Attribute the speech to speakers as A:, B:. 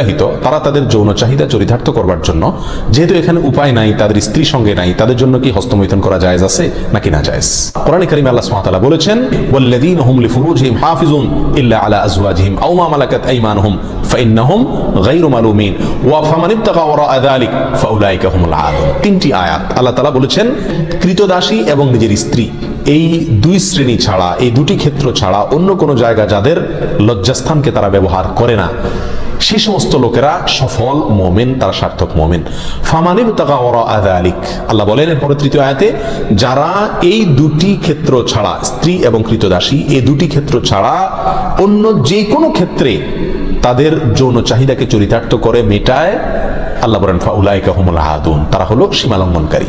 A: বিবাহিত তারা তাদের যৌন চাহিদা চরিতার্থ করবার জন্য, যেহেতু এখানে উপায় নাই, তাদের স্ত্রী সঙ্গে নাই, তাদের জন্য কি হস্তমৈথুন করা জায়েজ আছে নাকি না জায়েজ? কোরআন কারীমে আল্লাহ সুবহানাহু বলেছেন হুম লিফুরুজিহিম হাফিজুন ইল্লা আলা আও মা মালাকাত আইমানুহুম ফাইন্নাহুম গায়রু মালুমিন, ওয়া ফামান ইবতাগা ফাউলাইকা হুমুল তিনটি আয়াত আল্লাহ তাআলা বলেছেন, কৃতদাসী এবং নিজের স্ত্রী, এই দুই শ্রেণি ছাড়া, এই দুটি ক্ষেত্র ছাড়া অন্য কোনো জায়গা যাদের লজ্জাস্থানকে তারা ব্যবহার করে না। সেই সমস্ত লোকেরা সফল মোমেন, তারা সার্থক মোমেন। ফামানিব তাকা ওরা আদালিক আল্লাহ বলেন এরপরে তৃতীয় আয়াতে, যারা এই দুটি ক্ষেত্র ছাড়া, স্ত্রী এবং কৃতদাসী, এই দুটি ক্ষেত্র ছাড়া অন্য যে কোনো ক্ষেত্রে তাদের যৌন চাহিদাকে চরিতার্থ করে মেটায়, আল্লাহ বলেন, ফাউলাইকা হুমুল আহাদুন। তারা হলো সীমালঙ্ঘনকারী।